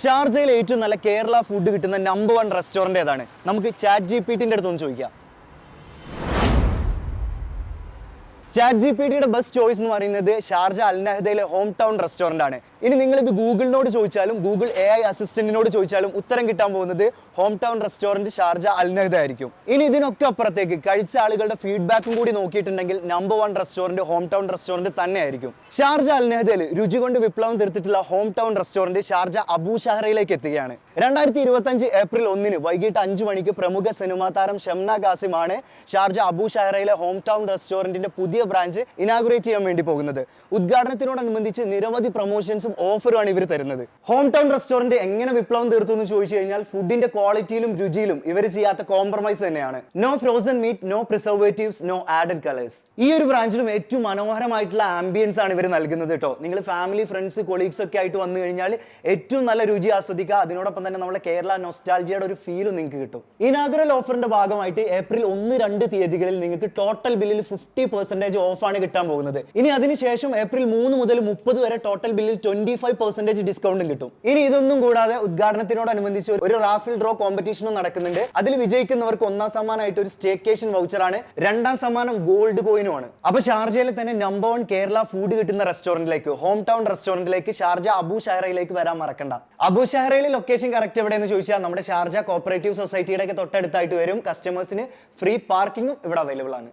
ഷാർജയിൽ ഏറ്റവും നല്ല കേരള ഫുഡ് കിട്ടുന്ന നമ്പർ വൺ റെസ്റ്റോറന്റ് ഏതാണ്? നമുക്ക് ചാറ്റ് ജി പി ടിന്റെ അടുത്തൊന്ന് ചോദിക്കാം. ചാറ്റ് ജി പി ടിയുടെ ബെസ്റ്റ് ചോയ്സ് എന്ന് പറയുന്നത് ഷാർജ അൽ നഹദയിലെ ഹോം ടൗൺ റെസ്റ്റോറന്റ് ആണ്. ഇനി നിങ്ങൾ ഇത് ഗൂഗിളിനോട് ചോദിച്ചാലും ഗൂഗിൾ എ ഐ അസിസ്റ്റന്റിനോട് ചോദിച്ചാലും ഉത്തരം കിട്ടാൻ പോകുന്നത് home town restaurant Sharjah al Nahda ആയിരിക്കും. ഇനി ഇതിനൊക്കെ അപ്പുറത്തേക്ക് കഴിച്ച ആളുകളുടെ ഫീഡ്ബാക്കും കൂടി നോക്കിയിട്ടുണ്ടെങ്കിൽ number one restaurant home town restaurant തന്നെയായിരിക്കും. ഷാർജ അൽ നഹദയിൽ രുചി കൊണ്ട് വിപ്ലവം തീർത്തിട്ടുള്ള home town restaurant Sharjah Abu ഷഹറയിലേക്ക് എത്തുകയാണ്. രണ്ടായിരത്തി ഇരുപത്തഞ്ച് ഏപ്രിൽ ഒന്നിന് വൈകിട്ട് അഞ്ച് മണിക്ക് പ്രമുഖ സിനിമാ താരം ഷംന ഖാസിമാണ് ഷാർജ അബൂ ഷഹറയിലെ ഹോം ടൗൺ റെസ്റ്റോറന്റിന്റെ പുതിയ ബ്രാഞ്ച് ഇനാഗുറേറ്റ് ചെയ്യാൻ വേണ്ടി പോകുന്നത്. ഉദ്ഘാടനത്തിനോടനുബന്ധിച്ച് നിരവധി പ്രൊമോഷൻസും ഓഫറുമാണ് ഇവർ തരുന്നത്. ഹോം ടൗൺ റെസ്റ്റോറന്റ് എങ്ങനെ വിപ്ലവം തീർത്തു എന്ന് ചോദിച്ചു കഴിഞ്ഞാൽ ഫുഡിന്റെ ക്വാളിറ്റിയിലും രുചിയിലും ഇവർ ചെയ്യാത്ത കോംപ്രമൈസ് തന്നെയാണ്. No frozen meat no preservatives no added colours ഈ ഒരു ബ്രാഞ്ചിലും ഏറ്റവും മനോഹരമായിട്ടുള്ള ആംബിയൻസ് ആണ് ഇവർ നൽകുന്നത് കേട്ടോ നിങ്ങൾ ഫാമിലി ഫ്രണ്ട്സ് കൊളീഗ്സ് ഒക്കെ ആയിട്ട് വന്നു കഴിഞ്ഞാൽ ഏറ്റവും നല്ല രുചി ആസ്വദിക്കുക. അതിനോടൊപ്പം തന്നെ നമ്മുടെ കേരള നൊസ്റ്റാൾജിയുടെ ഒരു ഫീലും നിങ്ങൾക്ക് കിട്ടും. ഇനാഗുറൽ ഓഫറിന്റെ ഭാഗമായിട്ട് ഏപ്രിൽ ഒന്ന് രണ്ട് തീയതികളിൽ നിങ്ങൾക്ക് ടോട്ടൽ ബില്ലിൽ ഫിഫ്റ്റി പെർസെന്റേജ് ഓഫാണ് കിട്ടാൻ പോകുന്നത്. ഇനി അതിനുശേഷം ഏപ്രിൽ മൂന്ന് മുതൽ മുപ്പത് വരെ ടോട്ടൽ ബില്ലിൽ ട്വന്റി ഫൈവ് പെർസെന്റേജ് ഡിസ്കൗണ്ടും കിട്ടും. ഇനി ഇതൊന്നും കൂടാതെ ഉദ്ഘാടനത്തിനോടനുബന്ധിച്ച് ഒരു റാഫിൽ ഡ്രോ കോമ്പറ്റീഷനും നടക്കുന്നുണ്ട്. അതിൽ വിജയിക്കുന്നവർക്ക് ഒന്നാം സമ്മാനമായിട്ട് ഒരു സ്റ്റേക്കേഷൻ വൗച്ചറാണ് രണ്ടാം സമ്മാനം ഗോൾഡ് കോയിനുമാണ് അപ്പൊ ഷാർജയിൽ തന്നെ നമ്പർ വൺ കേരള ഫുഡ് കിട്ടുന്ന റെസ്റ്റോറന്റിലേക്ക് ഹോം ടൗൺ റെസ്റ്റോറന്റിലേക്ക് ഷാർജ അബു ഷഹറയിലേക്ക് വരാൻ മറക്കണ്ട. അബു ഷഹറയിലെ ലൊക്കേഷൻ കറക്റ്റ് എവിടെയെന്ന് ചോദിച്ചാൽ നമ്മുടെ ഷാർജ കോപ്പറേറ്റീവ് സൊസൈറ്റിയുടെ ഒക്കെ തൊട്ടടുത്തായിട്ട് വരും. കസ്റ്റമേഴ്സിന് ഫ്രീ പാർക്കിംഗും ഇവിടെ അവൈലബിൾ ആണ്.